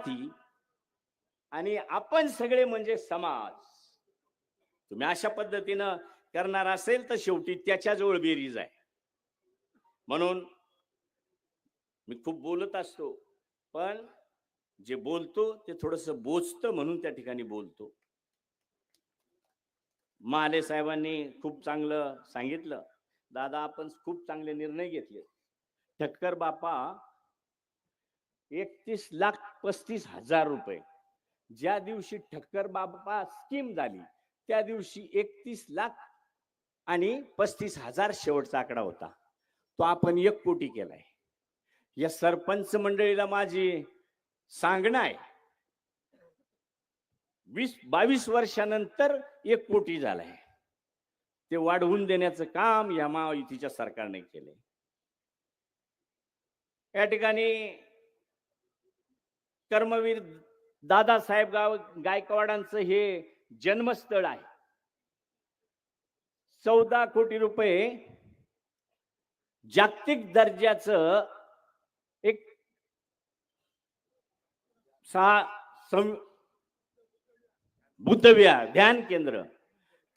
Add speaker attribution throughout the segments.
Speaker 1: जाती आणि आपण सगळे म्हणजे समाज. तुम्ही अशा पद्धतीनं करणार असेल तर शेवटी त्याच्याजवळ बेरीज आहे. म्हणून मी खूप बोलत असतो पण जे बोलतो ते थोडस बोचतं म्हणून त्या ठिकाणी बोलतो. महाले साहेबांनी खूप चांगलं सांगितलं. दादा आपण खूप चांगले निर्णय घेतले. ठक्कर बापा एकतीस लाख पस्तीस हजार रुपये. ज्या दिवशी ठक्कर बाबा स्कीम झाली त्या दिवशी एकतीस लाख आणि पस्तीस हजार शेवटचा आकडा होता. तो आपण एक कोटी केलाय. या सरपंच मंडळीला माझी सांगणं आहे. वीस बावीस वर्षानंतर एक कोटी झालाय. ते वाढवून देण्याचं काम या महायुतीच्या सरकारने केलंय. या ठिकाणी कर्मवीर दादासाहेब गाव गायकवाडांचं हे जन्मस्थळ आहे. चौदा कोटी रुपये जागतिक दर्जाचं एक सहा सं बुद्धविहार ध्यान केंद्र.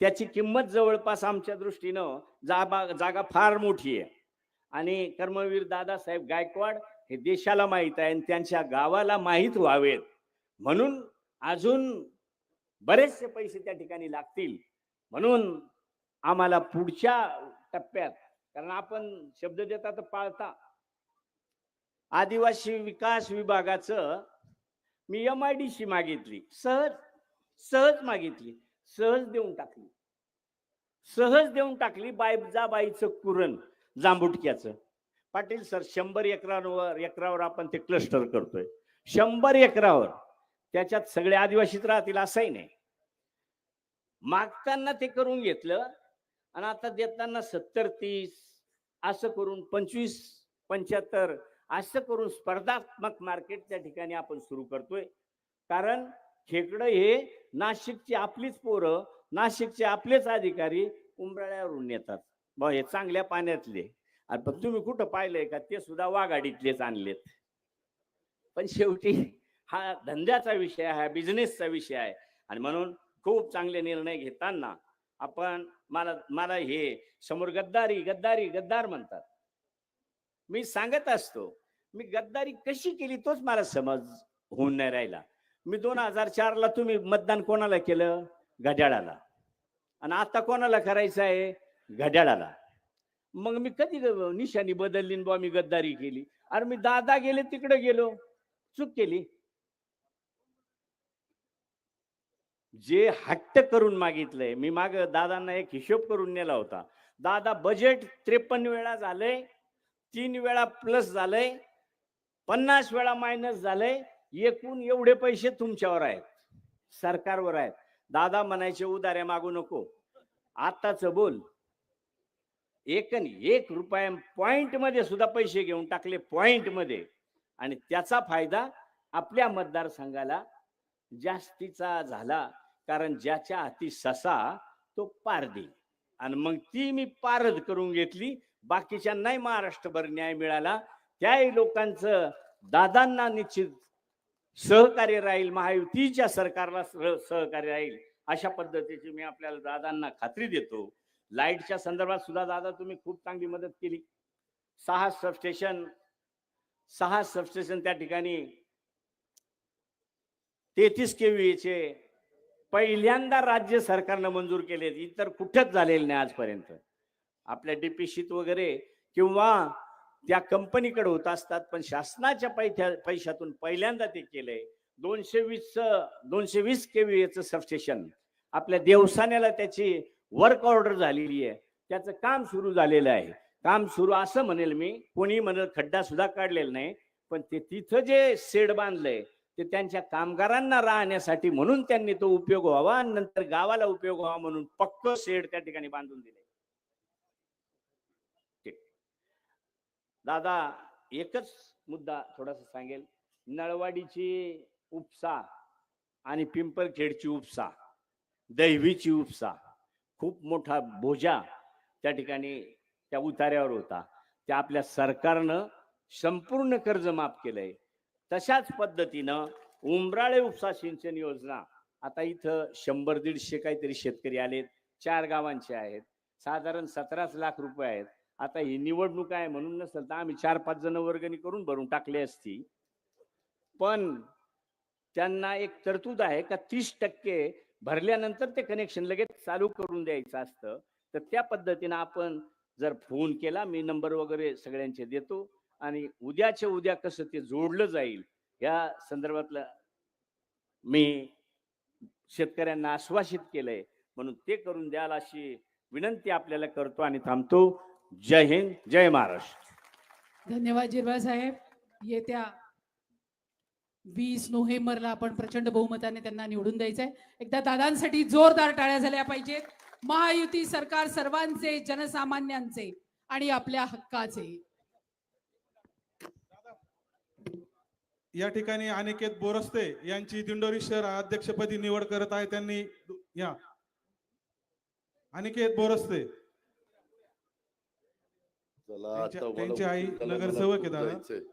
Speaker 1: त्याची किंमत जवळपास आमच्या दृष्टीनं जागा जागा फार मोठी आहे. आणि कर्मवीर दादासाहेब गायकवाड हे देशाला माहीत आहे आणि त्यांच्या गावाला माहीत व्हावेत. म्हणून अजून बरेचसे पैसे त्या ठिकाणी लागतील. म्हणून आम्हाला पुढच्या टप्प्यात कारण आपण शब्द देता तर पाळता. आदिवासी विकास विभागाचं मी एम आय डी सी मागितली. सहज सहज मागितली. सहज देऊन टाकली. सहज देऊन टाकली बायजा बाईचं कुरण जांबुटक्याचं. पाटील सर शंभर एकरावर एकरावर आपण ते क्लस्टर करतोय. शंभर एकरावर. त्याच्यात सगळे आदिवासीच राहतील असंही नाही. मागताना ते करून घेतलं आणि आता देताना सत्तर तीस असं करून पंचवीस पंच्याहत्तर असं करून स्पर्धात्मक मार्केट त्या ठिकाणी आपण सुरू करतोय. कारण खेकडं हे नाशिकची आपलीच पोरं नाशिकचे आपलेच अधिकारी उंबराळ्यावरून येतात बा हे चांगल्या पाण्यातले. आणि पण तुम्ही कुठं पाहिलंय का? ते सुद्धा वाघाडीतलेच आणलेत. पण शेवटी हा धंद्याचा विषय आहे हा बिझनेसचा विषय आहे. आणि म्हणून खूप चांगले निर्णय घेताना आपण मला मला हे समोर गद्दारी गद्दारी गद्दार म्हणतात. मी सांगत असतो मी गद्दारी कशी केली तोच मला समज होऊन नाही राहिला. मी दोन हजार चारला तुम्ही मतदान कोणाला केलं? घड्याळाला. आणि आता कोणाला करायचं आहे? घड्याळाला. मग मी कधी निशाणी बदलली बा बुवा मी गद्दारी केली. अरे मी दादा गेले तिकडे गेलो. चूक केली. जे हट्ट करून मागितलंय मी माग दादांना एक हिशोब करून नेला होता. दादा बजेट त्रेपन्न वेळा झालंय तीन वेळा प्लस झालंय पन्नास वेळा मायनस झालंय एकूण एवढे पैसे तुमच्यावर आहेत सरकारवर आहेत. दादा म्हणायचे उदाऱ्या मागू नको. आताच बोल. एक न एक रुपया पॉइंटमध्ये सुद्धा पैसे घेऊन टाकले पॉइंटमध्ये. आणि त्याचा फायदा आपल्या मतदारसंघाला जास्तीचा झाला कारण ज्याच्या हाती ससा तो पार देईल. आणि मग ती मी पारद करून घेतली. बाकीच्या नाही महाराष्ट्रभर न्याय मिळाला. त्याही लोकांचं दादांना निश्चित सहकार्य राहील महायुतीच्या सरकारला सह- सहकार्य राहील अशा पद्धतीची मी आपल्याला दादांना खात्री देतो. लाईटच्या संदर्भात सुद्धा दादा तुम्ही खूप चांगली मदत केली. सहा सबस्टेशन सहा सबस्टेशन त्या ठिकाणी तेहतीस केवीचे पहिल्यांदा राज्य सरकारनं मंजूर केले इतर कुठेच झालेले नाही आजपर्यंत. आपल्या डीपीशीत वगैरे किंवा त्या कंपनीकडे होत असतात पण शासनाच्या पैथ्या पैशातून पहिल्यांदा ते केलंय. दोनशे वीस दोनशे वीस केवीचं सबस्टेशन आपल्या देवसाण्याला त्याची वर्क ऑर्डर झालेली आहे. त्याचं काम सुरू झालेलं आहे. काम सुरू असं म्हणेल मी कोणी म्हणेल खड्डा सुद्धा काढलेला नाही पण ते तिथं जे शेड बांधलंय ते त्यांच्या कामगारांना राहण्यासाठी म्हणून त्यांनी तो उपयोग व्हावा आणि नंतर गावाला उपयोग व्हावा म्हणून पक्क शेड त्या ठिकाणी बांधून दिले. ठीक. दादा एकच मुद्दा थोडासा सांगेल. नळवाडीची उपसा आणि पिंपळखेडची उपसा दैवीची उपसा खूप मोठा बोजा त्या ठिकाणी त्या उतार्यावर होता. त्या आपल्या सरकारनं संपूर्ण कर्ज माफ केलंय. तशाच पद्धतीनं उमराळे उपसा सिंचन योजना आता इथं शंभर दीडशे काहीतरी शेतकरी आलेत चार गावांचे आहेत साधारण सतराच लाख रुपये आहेत. आता ही निवडणूक आहे म्हणून नसेल तर आम्ही चार पाच जण वर्गणी करून भरून टाकले असती. पण त्यांना एक तरतूद आहे का तीस टक्के भरल्यानंतर ते कनेक्शन लगेच चालू करून द्यायचं असतं. तर त्या पद्धतीनं आपण जर फोन केला मी नंबर वगैरे सगळ्यांचे देतो आणि उद्याच्या उद्या कसं ते जोडलं जाईल या संदर्भातलं मी शेतकऱ्यांना आश्वासित केलंय. म्हणून ते करून द्याल अशी विनंती आपल्याला करतो आणि थांबतो. जय हिंद जय महाराष्ट्र.
Speaker 2: धन्यवाद जिरवा साहेब. येत्या वीस नोव्हेंबरला आपण प्रचंड बहुमताने त्यांना निवडून द्यायचंय. एकदा दादांसाठी जोरदार टाळ्या झाल्या पाहिजेत. महायुती सरकार सर्वांचे जनसामान्यांचे आणि आपल्या हक्काचे.
Speaker 3: या ठिकाणी अनिकेत बोरस्ते यांची दिंडोरी शहर अध्यक्षपदी निवड करत आहे. त्यांनी या. अनिकेत बोरस्ते. त्यांची आई
Speaker 4: उचलून चला, मला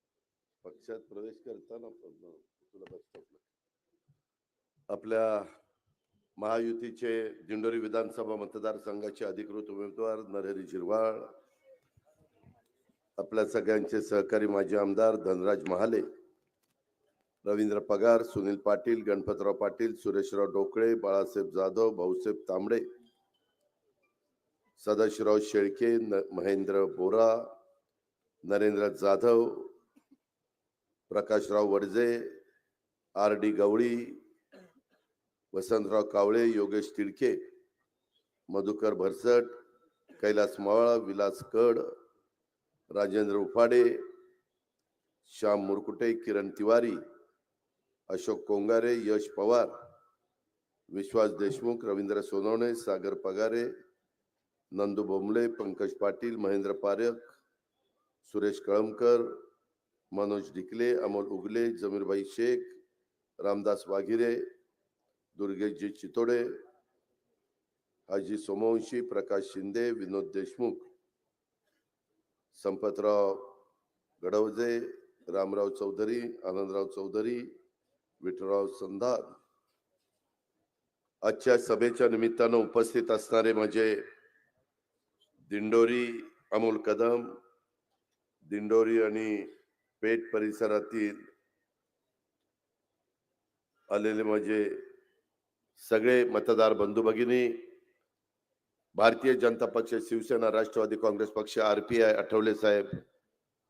Speaker 4: पक्षात प्रवेश करताना तुला आपल्या महायुतीचे दिंडोरी विधानसभा मतदारसंघाचे अधिकृत उमेदवार नरहरी झिरवाळ आपल्या सगळ्यांचे सहकारी माजी आमदार धनराज महाले रवींद्र पगार सुनील पाटील गणपतराव पाटील सुरेशराव डोकळे बाळासाहेब जाधव भाऊसाहेब तांबडे सदाशिवराव शेळके न- महेंद्र बोरा नरेंद्र जाधव प्रकाशराव वडजे आर डी गवळी वसंतराव कावळे योगेश तिडके मधुकर भरसट कैलास मावळा विलास कड राजेंद्र उफाडे श्याम मुरकुटे किरण तिवारी अशोक कोंगारे यश पवार विश्वास देशमुख रवींद्र सोनवणे सागर पगारे नंदू बोंबले पंकज पाटील महेंद्र पारख सुरेश कळमकर मनोज डिकले अमोल उगले जमीरबाई शेख रामदास वाघिरे दुर्गेशजी चितोडे हाजी सोमवंशी प्रकाश शिंदे विनोद देशमुख संपतराव गडवजे रामराव चौधरी आनंदराव चौधरी विठ्ठलराव संधान आजच्या सभेच्या निमित्तानं उपस्थित असणारे माझे दिंडोरी अमोल कदम दिंडोरी आणि पेठ परिसरातील आलेले माझे सगळे मतदार बंधू भगिनी भारतीय जनता पक्ष शिवसेना राष्ट्रवादी काँग्रेस पक्ष आरपीआय आठवले साहेब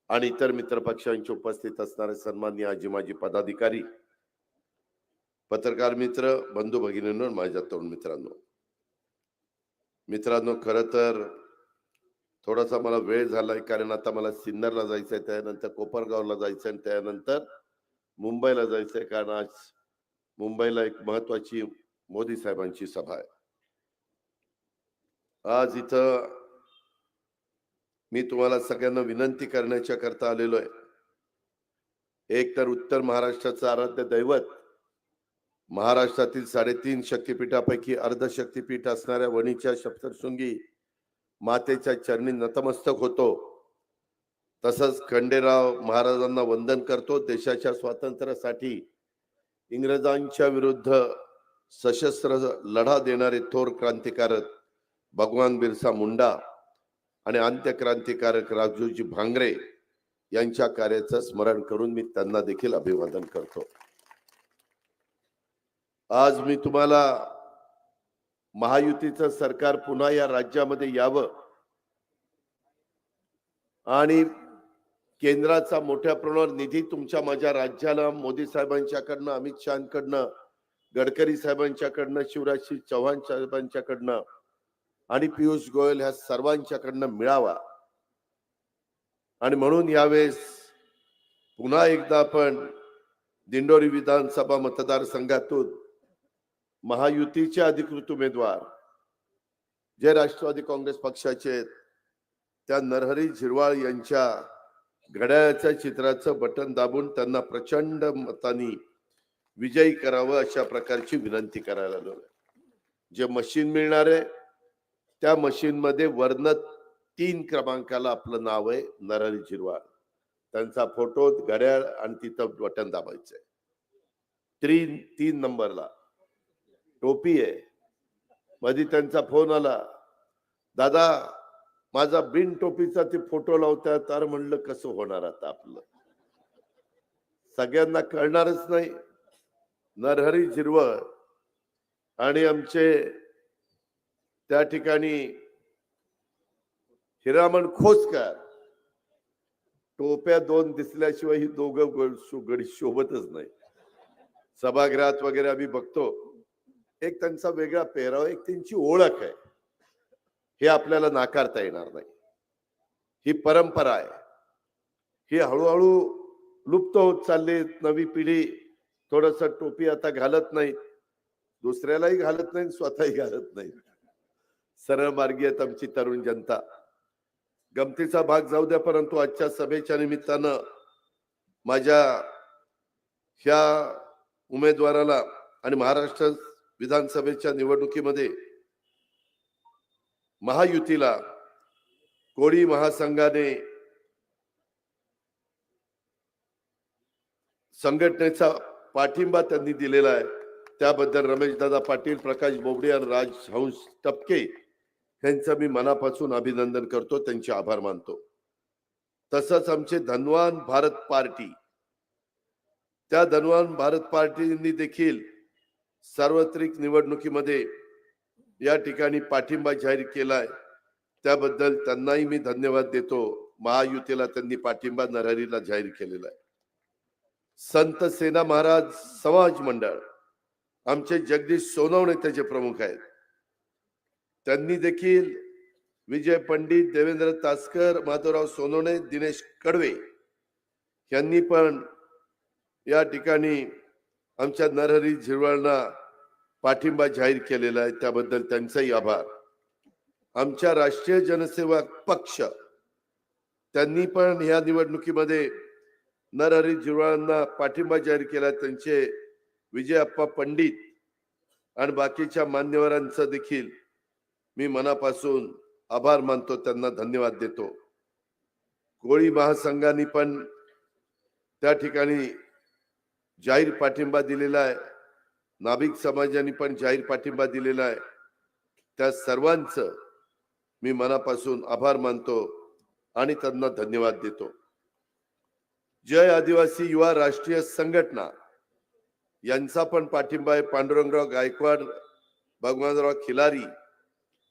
Speaker 4: आणि इतर मित्र पक्षांची उपस्थित असणारे सन्मान्य आजी माजी पदाधिकारी पत्रकार मित्र बंधू भगिनींनो माझ्या तरुण मित्रांनो. मित्रांनो खर तर थोडासा मला वेळ झालाय कारण आता मला सिन्नरला जायचंय त्यानंतर कोपरगावला जायचंय आणि त्यानंतर मुंबईला जायचंय कारण आज मुंबईला एक महत्वाची मोदी साहेबांची सभा आहे. आज इथं मी तुम्हाला सगळ्यांना विनंती करण्याच्या करता आलेलो आहे. एक तर उत्तर महाराष्ट्राचं आराध्य दैवत महाराष्ट्रातील साडेतीन शक्तिपीठापैकी अर्ध शक्तिपीठ असणाऱ्या वणीच्या सप्तशृंगी मातेच्या चरणी नतमस्तक होतो. तसंच खंडेराव महाराजांना वंदन करतो. देशाच्या स्वातंत्र्यासाठी इंग्रजांच्या विरुद्ध सशस्त्र लढा देणारे थोर क्रांतिकारक भगवान बिरसा मुंडा आणि अंत्यक्रांतिकारक राजूजी भांगरे यांच्या कार्याचं स्मरण करून मी त्यांना देखील अभिवादन करतो. आज मी तुम्हाला महायुतीचं सरकार पुन्हा या राज्यामध्ये यावं. आणि केंद्राचा मोठ्या प्रमाणावर निधी तुमच्या माझ्या राज्याला मोदी साहेबांच्याकडनं अमित शहाकडनं गडकरी साहेबांच्याकडनं शिवराज सिंग चौहान साहेबांच्याकडनं आणि पियुष गोयल ह्या सर्वांच्याकडनं मिळावा. आणि म्हणून यावेळेस पुन्हा एकदा आपण दिंडोरी विधानसभा मतदारसंघातून महायुतीचे अधिकृत उमेदवार जे राष्ट्रवादी काँग्रेस पक्षाचे आहेत त्या नरहरी झिरवाळ यांच्या घड्याळाच्या चित्राचं बटन दाबून त्यांना प्रचंड मतानी विजयी करावं अशा प्रकारची विनंती करायला लागलो जे मशीन मिळणार आहे त्या मशीन मध्ये वर्ण तीन क्रमांकाला आपलं नाव आहे नरहरी झिरवाळ. त्यांचा फोटो घड्याळ आणि तिथं बटन दाबायचंय. तीन तीन नंबरला. टोपी आहे. मध्ये त्यांचा फोन आला. दादा माझा बिन टोपीचा ते फोटो लावतात तर म्हणलं कसं होणार आता आपलं? सगळ्यांना कळणारच नाही. नरहरी झिरवळ. आणि आमचे त्या ठिकाणी हिरामण खोसकर. टोप्या दोन दिसल्याशिवाय ही दोघं गड शो- शोभतच नाही. सभागृहात वगैरे आम्ही बघतो. एक त्यांचा वेगळा पेहराव एक त्यांची ओळख आहे. हे आपल्याला नाकारता येणार नाही. ही परंपरा आहे. ही हळूहळू लुप्त होत चालली नवी पिढी थोडस टोपी आता घालत नाही दुसऱ्यालाही घालत नाही स्वतःही घालत नाही सरळ मार्गी आहेत आमची तरुण जनता. गमतीचा भाग जाऊ द्या परंतु आजच्या सभेच्या निमित्तानं माझ्या ह्या उमेदवाराला आणि महाराष्ट्र विधानसभेच्या निवडणुकीमध्ये महायुतीला कोळी महासंघाने संघटनेचा पाठिंबा त्यांनी दिलेला आहे. त्याबद्दल रमेशदादा पाटील प्रकाश बोबडे आणि राजहंस टपके यांचं मी मनापासून अभिनंदन करतो त्यांचे आभार मानतो. तसंच आमचे धनवान भारत पार्टी. त्या धनवान भारत पार्टीनी देखील सार्वत्रिक निवडणुकीमध्ये या ठिकाणी पाठिंबा जाहीर केलाय. त्याबद्दल त्यांनाही मी धन्यवाद देतो. महायुतीला त्यांनी पाठिंबा नरहरीला जाहीर केलेला आहे. संत सेना महाराज समाज मंडळ आमचे जगदीश सोनवणे त्याचे प्रमुख आहेत. त्यांनी देखील विजय पंडित देवेंद्र तासकर माधवराव सोनवणे दिनेश कडवे यांनी पण या ठिकाणी आमच्या नरहरी झिरवळना पाठिंबा जाहीर केलेला आहे त्याबद्दल त्यांचाही आभार. आमच्या राष्ट्रीय जनसेवा पक्ष त्यांनी पण ह्या निवडणुकीमध्ये नरहरी झिरवाळांना पाठिंबा जाहीर केला त्यांचे विजय अप्पा पंडित आणि बाकीच्या मान्यवरांचं देखील मी मनापासून आभार मानतो त्यांना धन्यवाद देतो. कोळी महासंघाने पण त्या ठिकाणी जाहीर पाठिंबा दिलेला आहे. नाभिक समाजाने पण जाहीर पाठिंबा दिलेला आहे. त्या सर्वांचं मी मनापासून आभार मानतो आणि त्यांना धन्यवाद देतो. जय आदिवासी युवा राष्ट्रीय संघटना. यांचा पण पाठिंबा आहे पांडुरंगराव गायकवाड भगवानराव खिलारी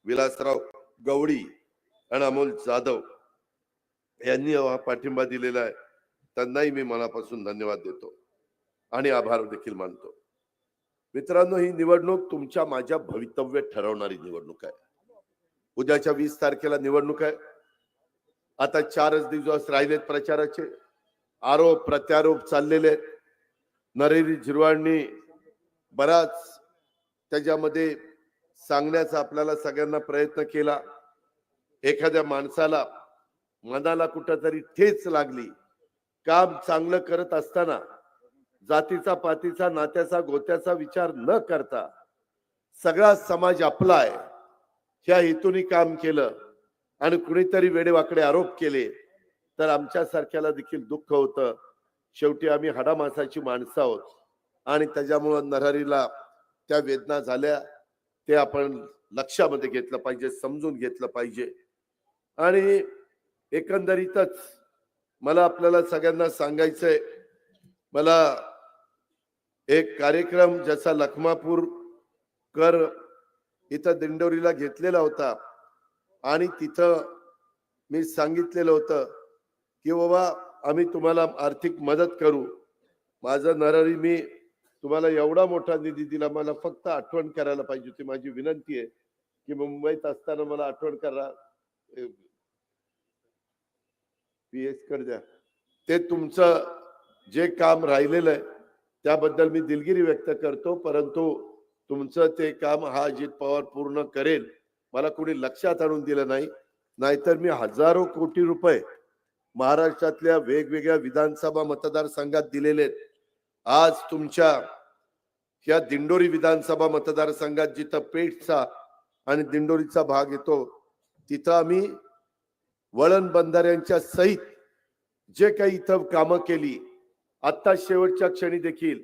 Speaker 4: विलासराव गवडी आणि अमोल जाधव यांनी हा पाठिंबा दिलेला आहे. त्यांनाही मी मनापासून धन्यवाद देतो. आणि आभार देखील मानतो. मित्रांनो ही निवडणूक तुमच्या माझ्या भवितव्य ठरवणारी निवडणूक आहे. उद्याच्या वीस तारखेला निवडणूक आहे. आता चारच दिवस राहिलेत प्रचाराचे. आरोप प्रत्यारोप चाललेले नरेंद्र नरेरी झिरवाळनी बराच त्याच्यामध्ये सांगण्याचा आपल्याला सगळ्यांना प्रयत्न केला. एखाद्या माणसाला मनाला कुठंतरी ठेच लागली. काम चांगलं करत असताना जातीचा पातीचा नात्याचा गोत्याचा विचार न करता सगळा समाज आपला आहे. ह्या हेतूने काम केलं आणि कुणीतरी वेडेवाकडे आरोप केले तर आमच्यासारख्याला देखील दुःख होतं. शेवटी आम्ही हाडामासाची माणसं आहोत आणि त्याच्यामुळं नरहरीला त्या वेदना झाल्या ते आपण लक्षामध्ये घेतलं पाहिजे समजून घेतलं पाहिजे. आणि एकंदरीतच मला आपल्याला सगळ्यांना सांगायचंय मला एक कार्यक्रम ज्याचा लखमापूर कर इथं दिंडोरीला घेतलेला होता. आणि तिथं मी सांगितलेलं होतं की बाबा आम्ही तुम्हाला आर्थिक मदत करू. माझं नररी मी तुम्हाला एवढा मोठा निधी दिला मला फक्त आठवण करायला पाहिजे होती. माझी विनंती आहे की मुंबईत असताना मला आठवण करा. पी एस कर द्या. ते तुमचं जे काम राहिलेलं आहे त्याबद्दल मी दिलगिरी व्यक्त करतो परंतु तुमचं ते काम हा अजित पवार पूर्ण करेल मला कोणी लक्षात आणून दिलं नाही नाहीतर मी हजारो कोटी रुपये महाराष्ट्रातल्या वेगवेगळ्या विधानसभा मतदारसंघात दिलेले आहेत. आज तुमच्या या दिंडोरी विधानसभा मतदारसंघात जिथं पेठचा आणि दिंडोरीचा भाग येतो तिथं आम्ही वळण बंधाऱ्यांच्या सहित जे काही इथं कामं केली आत्ता शेवटच्या क्षणी देखील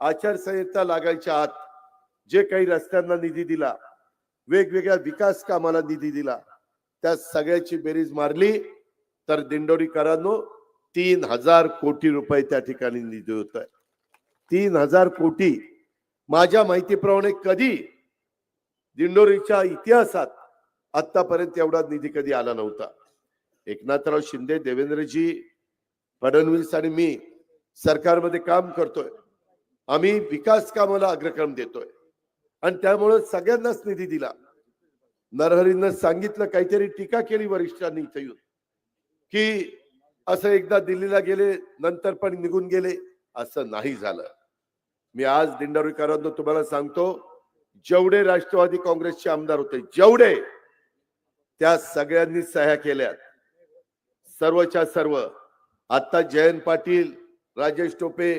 Speaker 4: आचारसंहिता लागायच्या आत जे काही रस्त्यांना निधी दिला वेगवेगळ्या विकास कामाला निधी दिला त्या सगळ्याची बेरीज मारली. तर दिंडोरीकरांनो तीन हजार कोटी रुपये त्या ठिकाणी निधी होत आहे तीन हजार कोटी. माझ्या माहितीप्रमाणे कधी दिंडोरीच्या इतिहासात आतापर्यंत एवढा निधी कधी आला नव्हता. एकनाथराव शिंदे देवेंद्रजी फडणवीस आणि मी सरकारमध्ये काम करतोय. आम्ही विकास कामाला अग्रक्रम देतोय. आणि त्यामुळे सगळ्यांनाच निधी दिला. नरहरीनं सांगितलं काहीतरी टीका केली वरिष्ठांनी इथं येऊन. की असं एकदा दिल्लीला गेले नंतर पण निघून गेले असं नाही झालं. मी आज दिंडारीकरांना तुम्हाला सांगतो जेवढे राष्ट्रवादी काँग्रेसचे आमदार होते जेवढे त्या सगळ्यांनी सह्या केल्यात. सर्वच्या सर्व. आता जयंत पाटील राजेश टोपे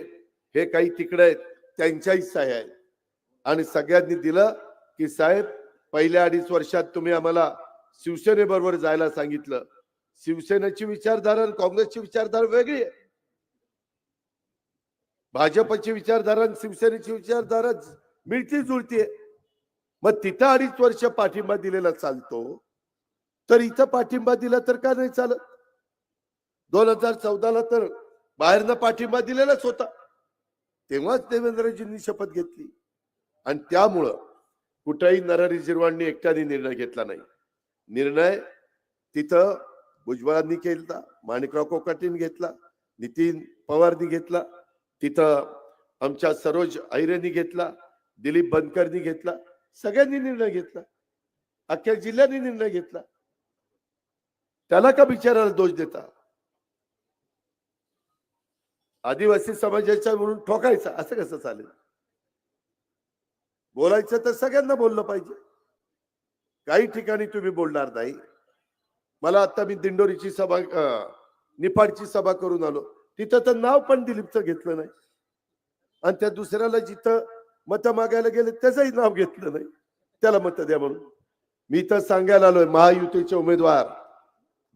Speaker 4: हे काही तिकडे आहेत त्यांच्याही सह्या आहेत. आणि सगळ्यांनी दिलं की साहेब पहिल्या अडीच वर्षात तुम्ही आम्हाला शिवसेनेबरोबर जायला सांगितलं. शिवसेनेची विचारधारा आणि काँग्रेसची विचारधारा वेगळी आहे. भाजपची विचारधारा आणि शिवसेनेची विचारधारा मिळती जुळतीये मग तिथं अडीच वर्ष पाठिंबा दिलेला चालतो तर इथं पाठिंबा दिला तर का नाही चालत? दोन हजार चौदाला तर बाहेरनं पाठिंबा दिलेलाच होता. तेव्हाच देवेंद्रजींनी शपथ घेतली. आणि त्यामुळं कुठेही नरहरी झिरवाणनी एकट्याने निर्णय घेतला नाही. निर्णय तिथं भुजबळांनी केला माणिकराव कोकाटीने घेतला नितीन पवारनी घेतला तिथं आमच्या सरोज ऐरेनी घेतला दिलीप बनकरनी घेतला सगळ्यांनी निर्णय घेतला. अख्ख्या जिल्ह्यांनी निर्णय घेतला. त्याला का बिचाराला दोष देता? आदिवासी समाजाच्या म्हणून ठोकायचा असं कसं चालेल? बोलायचं तर सगळ्यांना बोललं पाहिजे. काही ठिकाणी तुम्ही बोलणार नाही. मला आता मी दिंडोरीची सभा निफाडची सभा करून आलो. तिथं तर नाव पण दिलीपचं घेतलं नाही. आणि त्या दुसऱ्याला जिथं मत मागायला गेले त्याचंही नाव घेतलं नाही. त्याला मत द्या म्हणून. मी तर सांगायला आलोय महायुतीचे उमेदवार.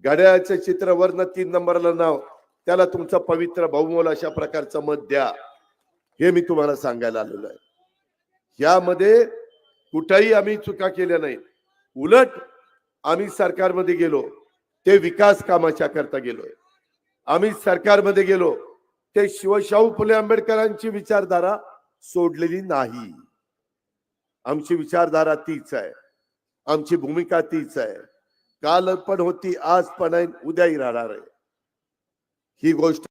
Speaker 4: घड्याळाचे चित्र वरनं तीन नंबरला नाव. त्याला तुमचा पवित्र बहुमोल अशा प्रकारचं मत द्या. हे मी तुम्हाला सांगायला आलेलो आहे. यामध्ये कुठेही आम्ही चुका केल्या नाही उलट आम्ही सरकारमध्ये गेलो ते विकास कामाच्या करता गेलोय आम्ही सरकारमध्ये गेलो ते शिवशाहू फुले आंबेडकरांची विचारधारा सोडलेली नाही. आमची विचारधारा तीच आहे. आमची भूमिका तीच आहे. काल पण होती आज पण आहे उद्याही राहणार आहे. ही गोष्ट